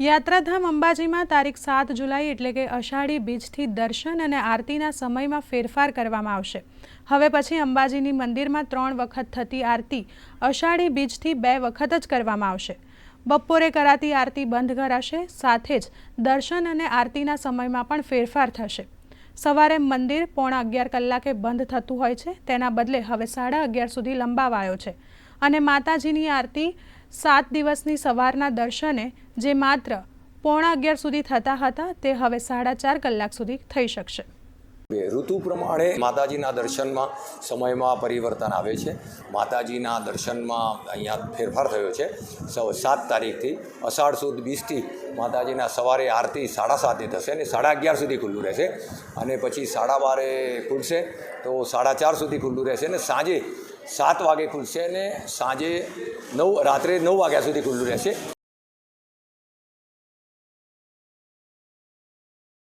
યાત્રાધામ અંબાજીમાં તારીખ સાત જુલાઈ એટલે કે અષાઢી બીજથી દર્શન અને આરતીના સમયમાં ફેરફાર કરવામાં આવશે. હવે પછી અંબાજીની મંદિરમાં ત્રણ વખત થતી આરતી અષાઢી બીજથી બે વખત જ કરવામાં આવશે. બપોરે કરાતી આરતી બંધ કરાશે, સાથે જ દર્શન અને આરતીના સમયમાં પણ ફેરફાર થશે. સવારે મંદિર પોણા અગિયાર કલાકે બંધ થતું હોય છે, તેના બદલે હવે સાડા અગિયાર સુધી લંબાવાયો છે. અને માતાજીની આરતી સાત દિવસની સવારના દર્શને જે માત્ર પોણા અગિયાર સુધી થતા હતા, તે હવે સાડા ચાર કલાક સુધી થઈ શકશે. ઋતુ પ્રમાણે માતાજીના દર્શનમાં સમયમાં પરિવર્તન આવે છે. માતાજીના દર્શનમાં અહીંયા ફેરફાર થયો છે. સાત તારીખથી અષાઢ સુદ બીસથી માતાજીના સવારે આરતી સાડા સાતે થશે અને સાડા અગિયાર સુધી ખુલ્લું રહેશે. અને પછી સાડા બારે ખુલશે તો સાડા ચાર સુધી ખુલ્લું રહેશે અને સાંજે સાત વાગે ખુલશે અને સાંજે નવ રાત્રે નવ વાગ્યા સુધી ખુલ્લું રહેશે.